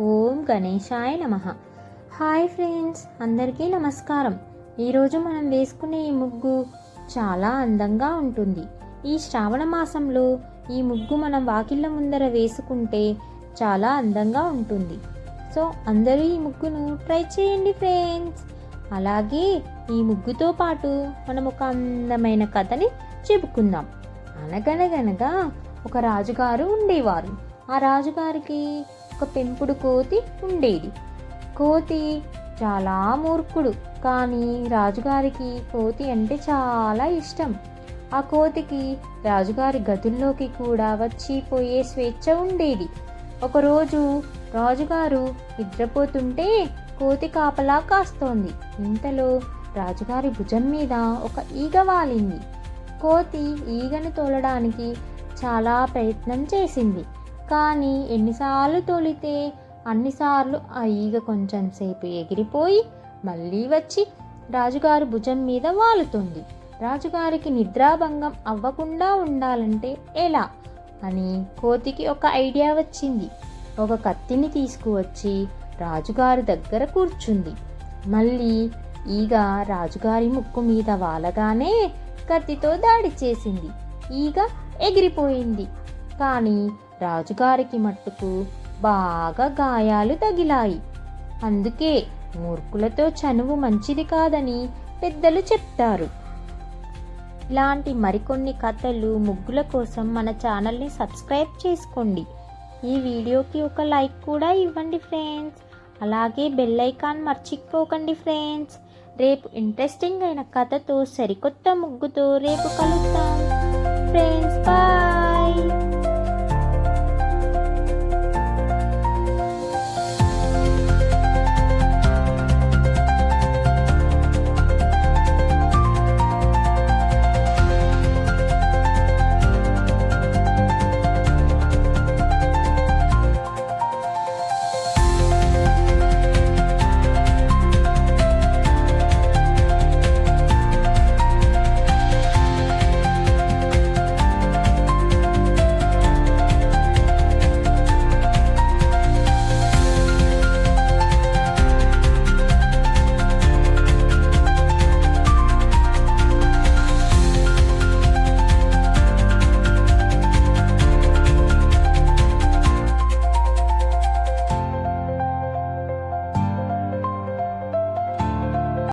ఓం గణేశాయ నమ. Hi friends అందరికీ నమస్కారం. ఈరోజు మనం వేసుకునే ఈ ముగ్గు చాలా అందంగా ఉంటుంది. ఈ శ్రావణ మాసంలో ఈ ముగ్గు మనం వాకిళ్ళ ముందర వేసుకుంటే చాలా అందంగా ఉంటుంది. సో అందరూ ఈ ముగ్గును ట్రై చేయండి ఫ్రెండ్స్. అలాగే ఈ ముగ్గుతో పాటు మనం ఒక అందమైన కథని చెప్పుకుందాం. అనగనగనగా ఒక రాజుగారు ఉండేవారు. ఆ రాజుగారికి ఒక పెంపుడు కోతి ఉండేది. కోతి చాలా మూర్ఖుడు కానీ రాజుగారికి కోతి అంటే చాలా ఇష్టం. ఆ కోతికి రాజుగారి గదుల్లోకి కూడా వచ్చి పోయే స్వేచ్ఛ ఉండేది. ఒకరోజు రాజుగారు నిద్రపోతుంటే కోతి కాపలా కాస్తోంది. ఇంతలో రాజుగారి భుజం మీద ఒక ఈగ వాలింది. కోతి ఈగను తోలడానికి చాలా ప్రయత్నం చేసింది. కానీ ఎన్నిసార్లు తోలితే అన్నిసార్లు ఆ ఈగ కొంచెం సేపు ఎగిరిపోయి మళ్ళీ వచ్చి రాజుగారు భుజం మీద వాలుతుంది. రాజుగారికి నిద్రాభంగం అవ్వకుండా ఉండాలంటే ఎలా? అని కోతికి ఒక ఐడియా వచ్చింది. ఒక కత్తిని తీసుకువచ్చి రాజుగారి దగ్గర కూర్చుంది. మళ్ళీ ఈగ రాజుగారి ముక్కు మీద వాలగానే కత్తితో దాడి చేసింది. ఈగ ఎగిరిపోయింది. కానీ రాజుగారికి మట్టుకు బాగా గాయాలు తగిలాయి. అందుకే మూర్ఖులతో చనువు మంచిది కాదని పెద్దలు చెప్తారు. ఇలాంటి మరికొన్ని కథలు ముగ్గుల కోసం మన ఛానల్ని సబ్స్క్రైబ్ చేసుకోండి. ఈ వీడియోకి ఒక లైక్ కూడా ఇవ్వండి ఫ్రెండ్స్. అలాగే బెల్ ఐకాన్ మర్చిపోకండి ఫ్రెండ్స్. రేపు ఇంట్రెస్టింగ్ అయిన కథతో సరికొత్త ముగ్గుతో రేపు కలుద్దాం. Friends bye.